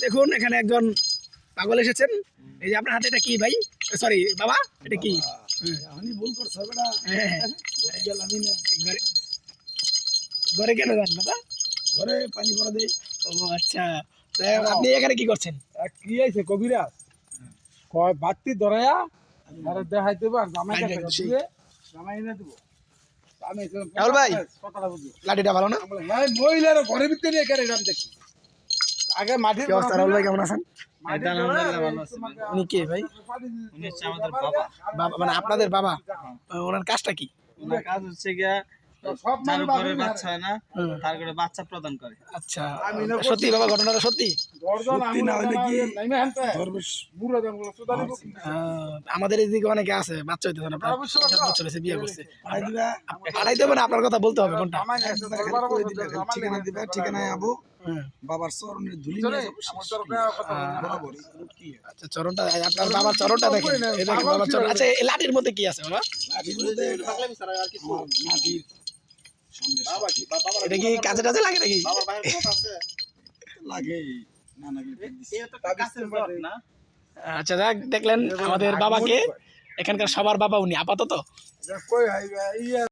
দেখুন এখানে একজন পাগল এসেছেন। এই যে আপনার হাতে এটা কি ভাই? সরি বাবা এটা কি? আমি ভুল করছ হ্যাঁ, ঘরে না। ঘরে কেন যান বাবা? ঘরে পানি ভরা দেই। ও আচ্ছা। আপনি এখানে কি করছেন? কি আছে কবিরাজ? কয় বাতি ধরায়া আর দেখাই দেবো আর জামাই। জামাই এনে দেবো। রাহুল ভাই। লাঠিটা ভালো না? হ্যাঁ মহিলার ঘরের ভিতরে এখানে দেখি। আগে মাটির কি অবস্থা? রাহুল ভাই কেমন আছেন? তোমাকে উনি কে ভাই? উনি হচ্ছে আমাদের বাবা। বাবা মানে আপনাদের বাবা? ওনার কাজটা কি? ওনার কাজ হচ্ছে গিয়া বাচ্চা হয় না তার বাচ্চা প্রদান করে। আচ্ছা সত্যি বাবা ঘটনাটা সত্যি? আমাদের এদিকে অনেকে আছে বাচ্চা হইতে না বছর হয়েছে বিয়ে করছে। আপনার কথা বলতে হবে কোনটা ঠিকানা আবো। বাবার চরণের ধুলি নিয়ে যাব। বরাবর আচ্ছা চরণটা আপনার বাবার চরণটা দেখেন। এই দেখেন বাবার চরণ। আচ্ছা এই লাঠির মধ্যে কি আছে বাবা? লাঠির মধ্যে এটা কি কাজে টাজে লাগে নাকি? লাগে না নাকি না? আচ্ছা যাক দেখলেন আমাদের বাবাকে। এখানকার সবার বাবা উনি আপাতত। ইয়া